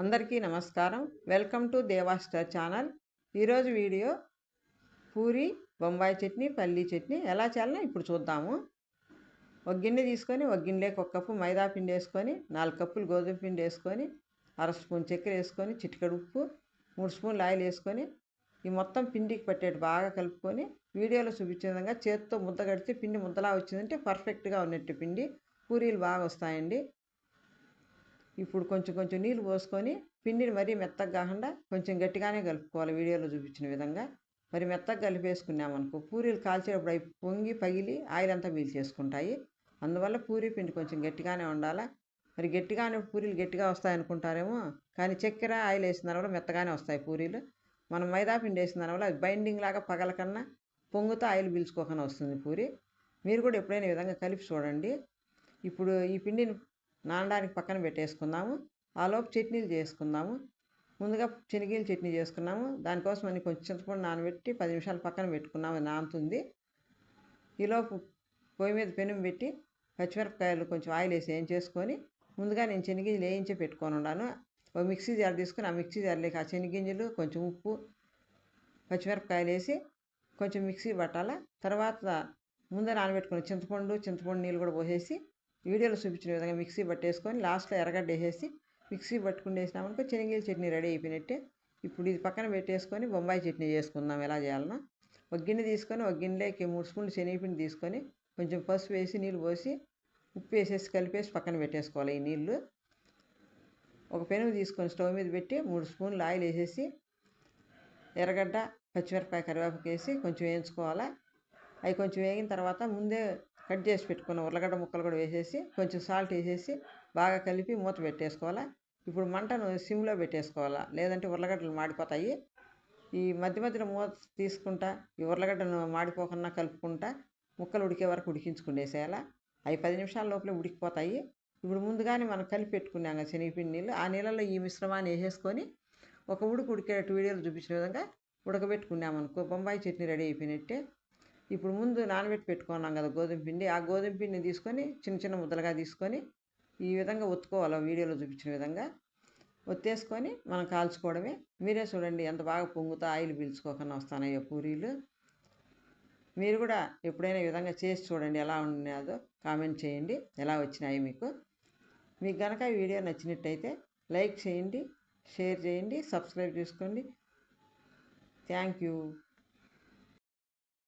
అందరికీ నమస్కారం. Welcome to దేవాస్టర్ ఛానల్. ఈరోజు వీడియో పూరి బొంబాయి చట్నీ పల్లీ చట్నీ ఎలా చేయాలో ఇప్పుడు చూద్దాము. ఒక గిన్నె తీసుకొని ఒక గిన్నెలోకి ఒక కప్పు మైదా పిండి వేసుకొని నాలుగు కప్పులు గోధుమ పిండి వేసుకొని అర స్పూన్ చక్కెర వేసుకొని చిటికెడు ఉప్పు మూడు స్పూన్లు ఆయిల్ వేసుకొని ఈ మొత్తం పిండికి పట్టేట్టు బాగా కలుపుకొని వీడియోలో చూపించిన విధంగా చేతితో ముద్ద కడితే పిండి ముద్దలా వచ్చిందంటే పర్ఫెక్ట్గా ఉన్నట్టు పిండి. పూరీలు బాగా వస్తాయండి. ఇప్పుడు కొంచెం కొంచెం నీళ్ళు పోసుకొని పిండిని మరీ మెత్తగా కాకుండా కొంచెం గట్టిగానే కలుపుకోవాలి. వీడియోలో చూపించిన విధంగా మరి మెత్తగా కలిపేసుకున్నామనుకో పూరీలు కాల్చేటప్పుడు అవి పొంగి పగిలి ఆయిల్ అంతా పీల్చేసుకుంటాయి. అందువల్ల పూరీ పిండి కొంచెం గట్టిగానే ఉండాలా? మరి గట్టిగానే పూరీలు గట్టిగా వస్తాయి అనుకుంటారేమో కానీ చక్కెర ఆయిల్ వేసిన దానివల్ల మెత్తగానే వస్తాయి పూరీలు. మనం మైదా పిండి వేసిన దానివల్ల అది బైండింగ్ లాగా పగలకన్నా పొంగుతో ఆయిల్ పీల్చుకోకుండా వస్తుంది పూరి. మీరు కూడా ఎప్పుడైనా విధంగా కలిపి చూడండి. ఇప్పుడు ఈ పిండిని నానడానికి పక్కన పెట్టేసుకుందాము. ఆలోపు చట్నీలు చేసుకుందాము. ముందుగా శనగీల చట్నీ చేసుకున్నాము. దానికోసం అని కొంచెం చింతపండు నానబెట్టి పది నిమిషాలు పక్కన పెట్టుకున్నాము. నానుతుంది. ఈలోపు పొయ్యి మీద పెనుము పెట్టి పచ్చిమిరపకాయలు కొంచెం ఆయిల్ వేసి ఏం చేసుకొని ముందుగా నేను శనగింజలు వేయించి పెట్టుకొని ఉన్నాను. ఒక మిక్సీ జార్ తీసుకొని ఆ మిక్సీ జార్లోకి ఆ శనగింజలు కొంచెం ఉప్పు పచ్చిమిరపకాయలు వేసి కొంచెం మిక్సీ పట్టాల? తర్వాత ముందే నానబెట్టుకుని చింతపండు చింతపండు నీళ్ళు కూడా పోసేసి వీడియోలో చూపించిన విధంగా మిక్సీ పట్టేసుకొని లాస్ట్లో ఎర్రగడ్డ వేసేసి మిక్సీ పట్టుకుని వేసినామనుకో చట్నీ రెడీ అయిపోయినట్టే. ఇప్పుడు ఇది పక్కన పెట్టేసుకొని బొంబాయి చట్నీ చేసుకుందాం ఎలా చేయాలన్నా ఒక గిన్నె తీసుకొని ఒక గిన్నెలోకి మూడు స్పూన్లు శనగపిండి తీసుకొని కొంచెం పసుపు వేసి నీళ్ళు పోసి ఉప్పు వేసేసి కలిపేసి పక్కన పెట్టేసుకోవాలి ఈ నీళ్ళు. ఒక పెనుగు తీసుకొని స్టవ్ మీద పెట్టి మూడు స్పూన్లు ఆయిల్ వేసేసి ఎర్రగడ్డ పచ్చిమిరపకాయ కరివేపాకు వేసి కొంచెం వేయించుకోవాలా. అవి కొంచెం వేగిన తర్వాత ముందే కట్ చేసి పెట్టుకున్న ఉర్లగడ్డ ముక్కలు కూడా వేసేసి కొంచెం సాల్ట్ వేసేసి బాగా కలిపి మూత పెట్టేసుకోవాలా. ఇప్పుడు మంటను సిమ్లో పెట్టేసుకోవాలా. లేదంటే ఉర్లగడ్డలు మాడిపోతాయి. ఈ మధ్య మధ్యలో మూత తీసుకుంటా ఈ ఉర్లగడ్డను మాడిపోకుండా కలుపుకుంటా ముక్కలు ఉడికే వరకు ఉడికించుకునేసేయాలా అవి పది నిమిషాల లోపలే ఉడికిపోతాయి. ఇప్పుడు ముందుగానే మనం కలిపి పెట్టుకున్నాం కదా శనగపిండి నీళ్ళు. ఆ నీళ్ళలో ఈ మిశ్రమాన్ని వేసేసుకొని ఒక ఉడుకు ఉడికేటట్టు వీడియోలు చూపించిన విధంగా ఉడకబెట్టుకున్నామనుకో బొంబాయి చట్నీ రెడీ అయిపోయినట్టే. ఇప్పుడు ముందు నానబెట్టి పెట్టుకున్నాం కదా గోధుమ పిండి. ఆ గోధుమ పిండిని తీసుకొని చిన్న చిన్న ముద్దలుగా తీసుకొని ఈ విధంగా ఒత్తుకోవాలి. వీడియోలో చూపించిన విధంగా ఒత్తేసుకొని మనం కాల్చుకోవడమే. మీరే చూడండి ఎంత బాగా పొంగుతో ఆయిల్ పీల్చుకోకుండా వస్తానయ్యో పూరీలు. మీరు కూడా ఎప్పుడైనా విధంగా చేసి చూడండి ఎలా ఉన్నదో కామెంట్ చేయండి. ఎలా వచ్చినాయి మీకు. మీకు కనుక ఈ వీడియో నచ్చినట్టయితే లైక్ చేయండి షేర్ చేయండి సబ్స్క్రైబ్ చేసుకోండి. Thank you.